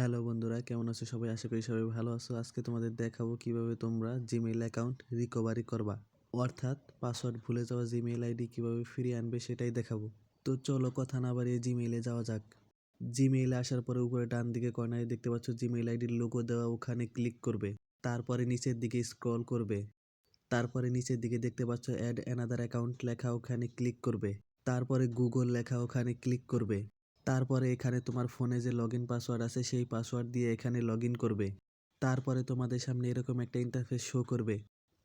Hello বন্ধুরা, কেমন আছো সবাই? আশা করি সবাই ভালো আছো। আজকে তোমাদের দেখাবো কীভাবে তোমরা জিমেইল অ্যাকাউন্ট রিকভারি করবা। অর্থাৎ পাসওয়ার্ড ভুলে যাওয়া জিমেইল আইডি কীভাবে ফিরিয়ে আনবে সেটাই দেখাবো। তো চলো কথা না বাড়িয়ে জিমেইলে যাওয়া যাক। জিমেইলে আসার পরে উপরে ডান দিকে কর্নারে দেখতে পাচ্ছ জিমেইল আইডির লোগো দেওয়া ওখানে ক্লিক করবে। তারপরে নিচের দিকে স্ক্রল করবে। তারপরে নিচের দিকে দেখতে পাচ্ছ অ্যাড অ্যানাদার অ্যাকাউন্ট লেখা ওখানে ক্লিক করবে। তারপরে গুগল লেখা ওখানে ক্লিক করবে। তারপরে এখানে তোমার ফোনে যে লগ ইন পাসওয়ার্ড আছে, সেই পাসওয়ার্ড দিয়ে এখানে লগ ইন করবে। তারপরে তোমাদের সামনে এরকম একটা ইন্টারফেস শো করবে।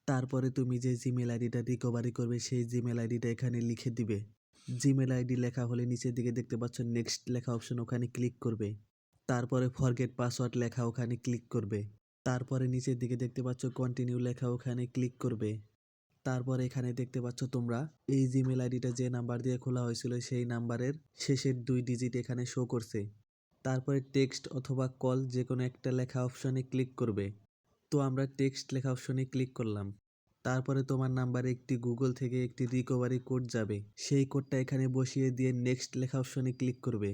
তারপরে তুমি যে জিমেল আইডিটা রিকভারি করবে, সেই জিমেল আইডিটা এখানে লিখে দিবে। জিমেল আইডি লেখা হলে নিচের দিকে দেখতে পাচ্ছ নেক্সট লেখা অপশন ওখানে ক্লিক করবে। তারপরে ফরগেট পাসওয়ার্ড লেখা ওখানে ক্লিক করবে। তারপরে নিচের দিকে দেখতে পাচ্ছ কন্টিনিউ লেখা ওখানে ক্লিক করবে। তারপর এখানে দেখতে পাচ্ছ তোমরা, এই জিমেল আইডিটা যে নাম্বার দিয়ে খোলা হয়েছিল সেই নাম্বারের শেষের দুই ডিজিট এখানে শো করছে। তারপরে টেক্সট অথবা কল যে কোনো একটা লেখা অপশনে ক্লিক করবে। তো আমরা টেক্সট লেখা অপশনে ক্লিক করলাম। তারপরে তোমার নাম্বারে একটি গুগল থেকে একটি রিকভারি কোড যাবে। সেই কোডটা এখানে বসিয়ে দিয়ে নেক্সট লেখা অপশনে ক্লিক করবে।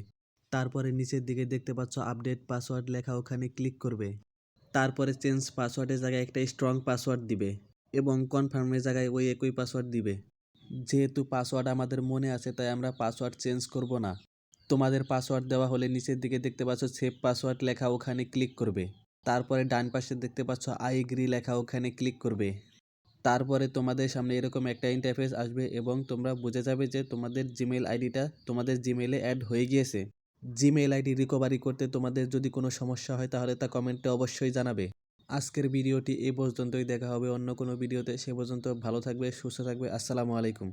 তারপরে নিচের দিকে দেখতে পাচ্ছ আপডেট পাসওয়ার্ড লেখা ওখানে ক্লিক করবে। তারপরে চেঞ্জ পাসওয়ার্ডের জায়গায় একটা স্ট্রং পাসওয়ার্ড দিবে। এবং কনফার্মের জায়গায় ওই একই পাসওয়ার্ড দিবে। যেহেতু পাসওয়ার্ড আমাদের মনে আছে, তাই আমরা পাসওয়ার্ড চেঞ্জ করব না। তোমাদের পাসওয়ার্ড দেওয়া হলে নিচের দিকে দেখতে পাচ্ছ সেভ পাসওয়ার্ড লেখা ওখানে ক্লিক করবে। তারপরে ডান পাশে দেখতে পাচ্ছ আই এগ্রি লেখা ওখানে ক্লিক করবে। তারপরে তোমাদের সামনে এরকম একটা ইন্টারফেস আসবে এবং তোমরা বুঝে যাবে যে তোমাদের জিমেল আইডিটা তোমাদের জিমেলে অ্যাড হয়ে গিয়েছে। জিমেল আইডি রিকভারি করতে তোমাদের যদি কোনো সমস্যা হয়, তাহলে তা কমেন্টে অবশ্যই জানাবে। আজকের ভিডিওটি এ পর্যন্তই। দেখা হবে অন্য কোনো ভিডিওতে। সে পর্যন্ত ভালো থাকবে, সুস্থ থাকবে। আসসালামু আলাইকুম।